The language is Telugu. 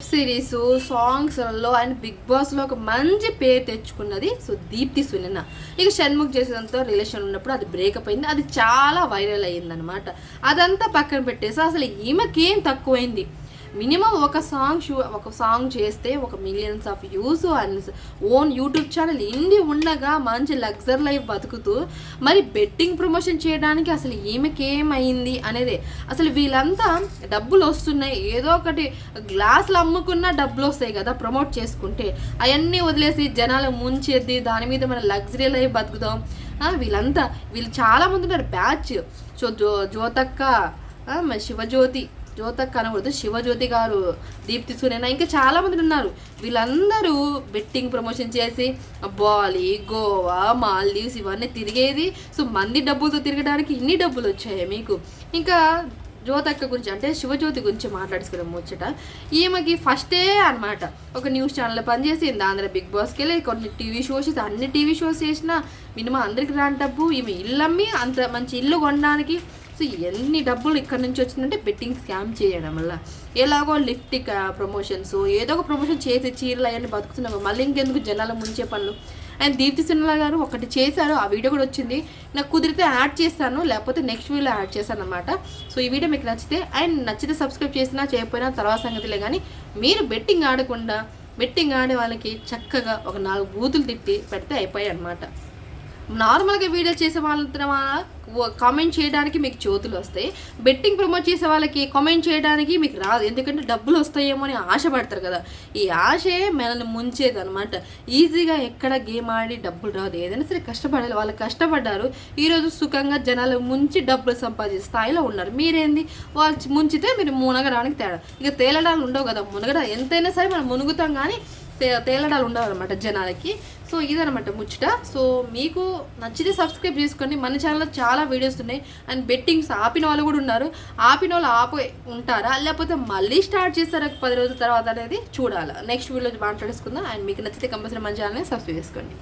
సిరీస్ సాంగ్స్లలో అండ్ బిగ్ బాస్లో ఒక మంచి పేరు తెచ్చుకున్నది సో దీప్తి సునీన ఇక షణ్ముఖ్ చేసేదంతా రిలేషన్ ఉన్నప్పుడు అది బ్రేకప్ అయింది. అది చాలా వైరల్ అయ్యిందనమాట అదంతా పక్కన పెట్టేసి అసలు ఈమెకేం తక్కువైంది? మినిమం ఒక సాంగ్ షూ ఒక సాంగ్ చేస్తే ఒక millions of views and own YouTube channel ఇండి ఉండగా మంచి లగ్జర్ లైఫ్ బతుకుతూ మరి బెట్టింగ్ ప్రమోషన్ చేయడానికి అసలు ఈమెకేమైంది అనేది. అసలు వీళ్ళంతా డబ్బులు వస్తున్నాయి. ఏదో ఒకటి గ్లాసులు అమ్ముకున్నా డబ్బులు వస్తాయి కదా ప్రమోట్ చేసుకుంటే. అవన్నీ వదిలేసి జనాలు ముంచేద్ది దాని మీద మన లగ్జరీ లైఫ్ బతుకుదాం. వీళ్ళంతా వీళ్ళు చాలామంది ఉన్నారు. బ్యాచ్ సో జో జ్యోతక్క శివజ్యోతి జ్యోతక్ అనకూడదు శివజ్యోతి గారు దీప్తి సునేన ఇంకా చాలామంది ఉన్నారు. వీళ్ళందరూ బెట్టింగ్ ప్రమోషన్ చేసి బాలి గోవా మాల్దీవ్స్ ఇవన్నీ తిరిగేది. సో మంది డబ్బులతో తిరగడానికి ఇన్ని డబ్బులు వచ్చాయి మీకు? ఇంకా జ్యోతక్క గురించి అంటే శివజ్యోతి గురించి మాట్లాడుకున్నాం ముచ్చట. ఈమెకి ఫస్టే అన్నమాట. ఒక న్యూస్ ఛానల్ పనిచేసింది ఆంధ్ర బిగ్ బాస్కి వెళ్ళి కొన్ని టీవీ షోస్ చేసి అన్ని టీవీ షోస్ చేసినా మినిమం అందరికి రాని డబ్బు. ఈమె ఇల్లు అమ్మి అంత మంచి ఇల్లు కొనడానికి సో ఎన్ని డబ్బులు ఇక్కడ నుంచి వచ్చిందంటే బెట్టింగ్ స్కామ్ చేయడం వల్ల. ఎలాగో లిఫ్టిక్ ప్రమోషన్స్ ఏదో ఒక ప్రమోషన్ చేసి చీరలు అవన్నీ బతుకుతున్నాము. మళ్ళీ ఇంకెందుకు జనాల ముంచే పనులు? అండ్ దీప్తి సినిమా గారు ఒకటి చేశారు. ఆ వీడియో కూడా వచ్చింది. నాకు కుదిరితే యాడ్ చేస్తాను. లేకపోతే నెక్స్ట్ వీడియోలో యాడ్ చేస్తాను అనమాట సో ఈ వీడియో మీకు నచ్చితే అండ్ నచ్చితే సబ్స్క్రైబ్ చేసినా చేయకపోయినా తర్వాత సంగతిలే కానీ మీరు బెట్టింగ్ ఆడకుండా బెట్టింగ్ ఆడే వాళ్ళకి చక్కగా ఒక నాలుగు బూతులు తిప్పి పెడితే అయిపోయాయి అనమాట నార్మల్గా వీడియో చేసే వాళ్ళ కామెంట్ చేయడానికి మీకు చోతులు వస్తాయి. బెట్టింగ్ ప్రమోట్ చేసే వాళ్ళకి కామెంట్ చేయడానికి మీకు రాదు. ఎందుకంటే డబ్బులు వస్తాయేమో అని ఆశపడతారు కదా. ఈ ఆశే మనల్ని ముంచేది అనమాట ఈజీగా ఎక్కడ గేమ్ ఆడి డబ్బులు రాదు. ఏదైనా సరే కష్టపడాలి. వాళ్ళు కష్టపడ్డారు. ఈరోజు సుఖంగా జనాలు ముంచి డబ్బులు సంపాదించే స్థాయిలో ఉన్నారు. మీరేంది? వాళ్ళు ముంచితే మీరు మునగడానికి తేడా. ఇక తేలడాలు ఉండవు కదా. మునగడ ఎంతైనా సరే మనం మునుగుతాం కానీ తేలడాలు ఉండవు అనమాట జనాలకి. సో ఇదనమాట ముచ్చట. సో మీకు నచ్చితే సబ్స్క్రైబ్ చేసుకోండి. మన ఛానల్లో చాలా వీడియోస్ ఉన్నాయి. అండ్ బెట్టింగ్స్ ఆపిన వాళ్ళు కూడా ఉన్నారు. ఆపిన వాళ్ళు ఆపి ఉంటారా? లేకపోతే మళ్ళీ స్టార్ట్ చేస్తారా పది రోజుల తర్వాత అనేది చూడాలి. నెక్స్ట్ వీడియోలో మాట్లాడేసుకుందాం. అండ్ మీకు నచ్చితే కంపల్సరీ మన ఛానల్ని సబ్స్క్రైబ్ చేసుకోండి.